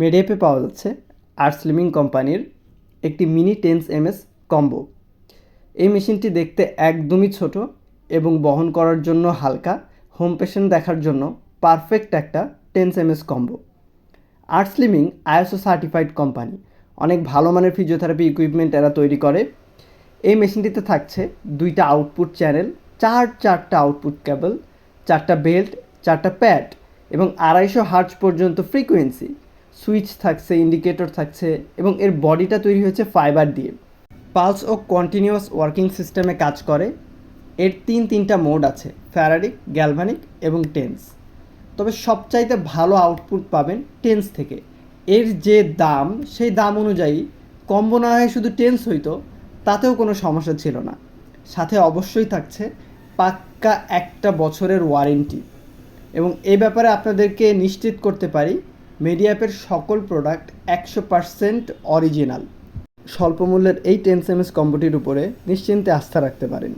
মেডিয়াপে পাওয়া যাচ্ছে arts slimming কোম্পানির একটি মিনি টেন্স এমএস কম্বো। এই মেশিনটি দেখতে একদমই ছোট এবং বহন করার জন্য হালকা, হোম পেশেন্ট দেখার জন্য পারফেক্ট একটা TENS EMS combo. Arts slimming ISO certified company. অনেক ভালো মানের ফিজিওথেরাপি ইকুইপমেন্ট এরা তৈরি করে। এই মেশিনটিতে থাকছে দুইটা আউটপুট চ্যানেল, চার চারটা আউটপুট কেবল, চারটা বেল্ট, চারটা প্যাড এবং আড়াইশো হার্জ পর্যন্ত ফ্রিকোয়েন্সি। সুইচ থাকছে, ইন্ডিকেটর থাকছে এবং এর বডিটা তৈরি হয়েছে ফাইবার দিয়ে। পালস ও কন্টিনিউয়াস ওয়ার্কিং সিস্টেমে কাজ করে। এর তিন তিনটা মোড আছে ফ্যারাডিক গ্যালভানিক এবং টেন্স তবে সবচাইতে ভালো আউটপুট পাবেন টেন্স থেকে। এর যে দাম, সেই দাম অনুযায়ী কম্বো না হয় শুধু টেন্স হইতো, তাতেও কোনো সমস্যা ছিল না। সাথে অবশ্যই থাকছে পাক্কা একটা বছরের ওয়ারেন্টি এবং এ ব্যাপারে আপনাদেরকে নিশ্চিত করতে পারি মিডিয়াপের সকল প্রোডাক্ট একশো পারসেন্ট অরিজিনাল স্বল্প মূল্যের এই টেন্স এমএস কম্বোটির উপরে নিশ্চিন্তে আস্থা রাখতে পারেন।